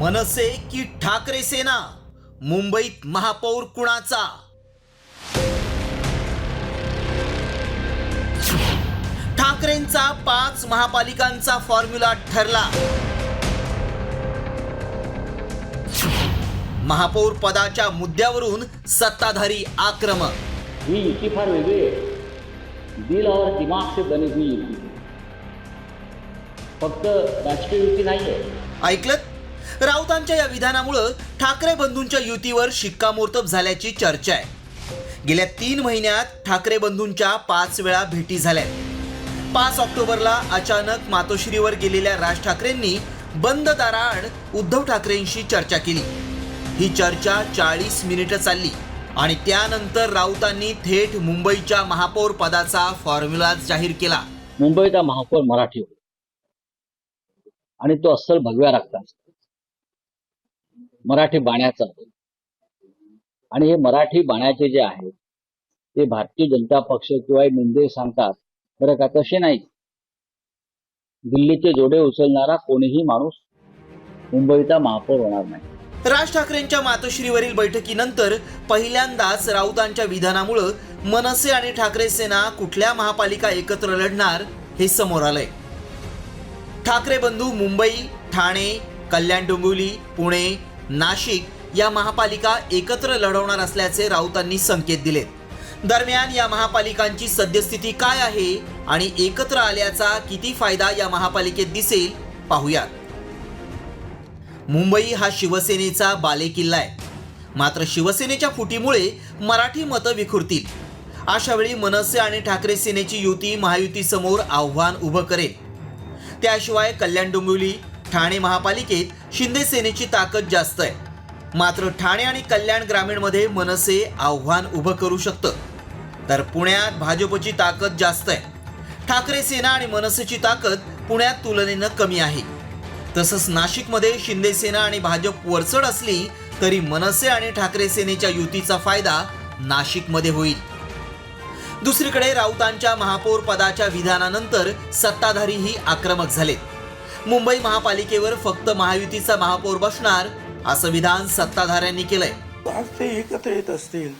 मनसे की ठाकरे सेना? मुंबईत महापौर कुणाचा? ठाकरेंचा पाच महापालिकांचा फॉर्म्युला ठरला. महापौर पदाच्या मुद्द्यावरून सत्ताधारी आक्रमक. ही युती फार वेगळी आहे. दिल और दिमाग से बनी हुई युती फक्त राजकीय युती नाही आहे ऐकलत? राऊतांच्या या विधानामुळं ठाकरे बंधूंच्या युतीवर शिक्कामोर्तब झाल्याची चर्चा आहे. गेल्या तीन महिन्यात ठाकरे बंधूंच्या पाच वेळा भेटी झाल्या पाच ऑक्टोबरला अचानक मातोश्रीवर गेलेल्या राज ठाकरेंनी बंद दाराआड उद्धव ठाकरेंशी चर्चा केली. ही चर्चा चाळीस मिनिटं चालली आणि त्यानंतर राऊतांनी थेट मुंबईच्या महापौर पदाचा फॉर्म्युला जाहीर केला. मुंबईचा महापौर मराठी आणि तो अस्सल भगव्या राखता मराठी बाण्याचा आणि हे मराठी बाण्याचे जे आहेत ते भारतीय जनता पक्ष किंवा मुंबई सांगतात बरं का? तसे नाही. दिल्लीचे जोडे उचलणारा कोणीही माणूस मुंबईचा महापौर होणार नाही. राज ठाकरेंच्या मातोश्रीवरील बैठकीनंतर पहिल्यांदाच राऊतांच्या विधानामुळं मनसे आणि ठाकरे सेना कुठल्या महापालिका एकत्र लढणार हे समोर आलंय. ठाकरे बंधू मुंबई ठाणे कल्याण डोंबिवली पुणे नाशिक या महापालिका एकत्र लढवणार असल्याचे राऊतांनी संकेत दिलेत. दरम्यान या महापालिकांची सद्यस्थिती काय आहे आणि एकत्र आल्याचा किती फायदा या महापालिकेत दिसेल पाहूयात. मुंबई हा शिवसेनेचा बालेकिल्ला आहे. मात्र शिवसेनेच्या फुटीमुळे मराठी मतं विखुरतील. अशावेळी मनसे आणि ठाकरे सेनेची युती महायुतीसमोर आव्हान उभं करेल. त्याशिवाय कल्याण डोंबिवली ठाणे महापालिकेत शिंदे सेनेची ताकद जास्त आहे. मात्र ठाणे आणि कल्याण ग्रामीणमध्ये मनसे आव्हान उभं करू शकतं. तर पुण्यात भाजपची ताकद जास्त आहे. ठाकरे सेना आणि मनसेची ताकद पुण्यात तुलनेनं कमी आहे. तसंच नाशिकमध्ये शिंदे सेना आणि भाजप वरचढ असली तरी मनसे आणि ठाकरे सेनेच्या युतीचा फायदा नाशिकमध्ये होईल. दुसरीकडे राऊतांच्या महापौर पदाच्या विधानानंतर सत्ताधारीही आक्रमक झालेत. मुंबई महापालिकेवर फक्त महायुतीचा महापौर बसणार असं विधान सत्ताधाऱ्यांनी केलंय. आज ते एकत्र येत असतील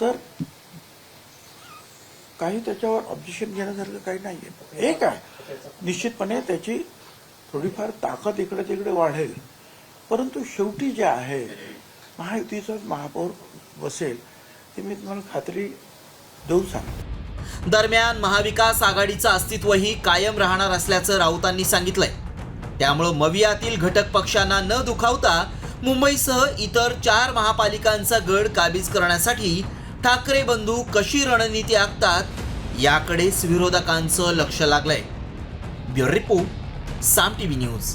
तर काही त्याच्यावर ऑब्जेक्शन घेण्यासारखं काही नाहीये. एक आहे निश्चितपणे त्याची थोडीफार ताकद इकडे तिकडे वाढेल. परंतु शेवटी जे आहे महायुतीचाच महापौर बसेल ते मी तुम्हाला खात्री देऊ सांगतो. दरम्यान महाविकास आघाडीचं अस्तित्वही कायम राहणार असल्याचं राऊतांनी सांगितलंय. त्यामुळं मवियातील घटक पक्षांना न दुखावता मुंबईसह इतर चार महापालिकांचा गड काबीज करण्यासाठी ठाकरे बंधू कशी रणनीती आखतात याकडेच विरोधकांचं लक्ष लागलंय. Bureau report Saam TV news.